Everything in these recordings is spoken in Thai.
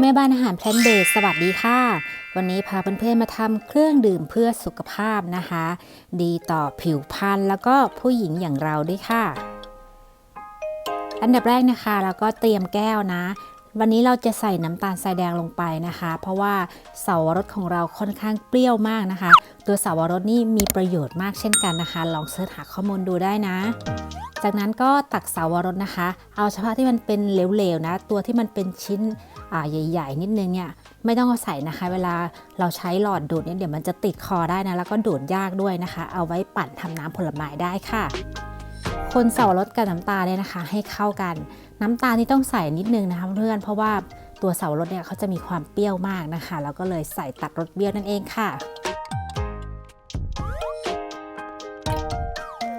แม่บ้านอาหารแพลนเบสสวัสดีค่ะ วันนี้พาเพื่อนๆมาทำเครื่องดื่มเพื่อสุขภาพนะคะ ดีต่อผิวพรรณแล้วก็ผู้หญิงอย่างเราด้วยค่ะ อันดับแรกนะคะเราก็เตรียมแก้วนะ วันนี้เราจะใส่น้ำตาลทรายแดงลงไปนะคะ เพราะว่าเสาวรสของเราค่อนข้างเปรี้ยวมากนะคะ ตัวเสาวรสนี่มีประโยชน์มากเช่นกันนะคะ ลองเสิร์ชหาข้อมูลดูได้นะ จากนั้นก็ตักเสาวรสนะคะ เอาเฉพาะที่มันเป็นเหลวๆนะ ตัวที่มันเป็นชิ้นใหญ่ ๆ นิดนึงเนี่ยไม่ต้องเอาใส่นะคะ เวลาเราใช้หลอดดูดเนี่ยเดี๋ยวมันจะติดคอได้นะแล้วก็ดูดยากด้วยนะคะ เอาไว้ปั่นทำน้ำผลไม้ได้ค่ะ คนเสาวรสกับน้ำตาลเนี่ยนะคะ ให้เข้ากัน น้ำตาลนี่ต้องใส่นิดนึงนะคะเพื่อนเพราะว่าตัวเสาวรสเนี่ยเขาจะมีความเปรี้ยวมากนะคะแล้วก็เลยใส่ตัดรสเปรี้ยวนั่นเองค่ะ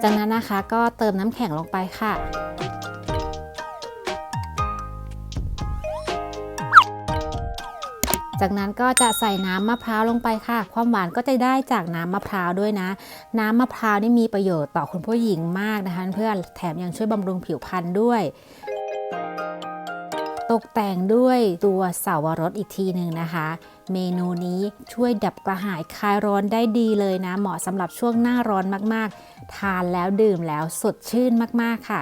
จากนั้นนะคะก็เติมน้ำแข็งลงไปค่ะ จากนั้นก็จะใส่น้ำมะพร้าวลงไปค่ะ ความหวานก็จะได้จากน้ำมะพร้าวด้วยนะ น้ำมะพร้าวนี่มีประโยชน์ต่อคุณผู้หญิงมากนะคะ เพื่อนแถมยังช่วยบำรุงผิวพรรณด้วยตกแต่งด้วยตัวเสาวรสอีกทีหนึ่งนะคะ เมนูนี้ช่วยดับกระหายคลายร้อนได้ดีเลยนะ เหมาะสำหรับช่วงหน้าร้อนมากๆ ทานแล้วดื่มแล้วสดชื่นมาก ๆ ค่ะ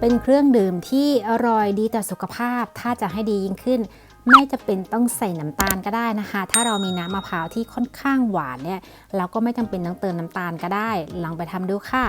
เป็นเครื่องดื่มที่อร่อยดีต่อสุขภาพ ถ้าจะให้ดียิ่งขึ้น ไม่จะเป็นต้องใส่น้ำตาลก็ได้นะคะ ถ้าเรามีน้ำมะพร้าวที่ค่อนข้างหวานเนี่ย เราก็ไม่จำเป็นต้องเติมน้ำตาลก็ได้ ลองไปทำดูค่ะ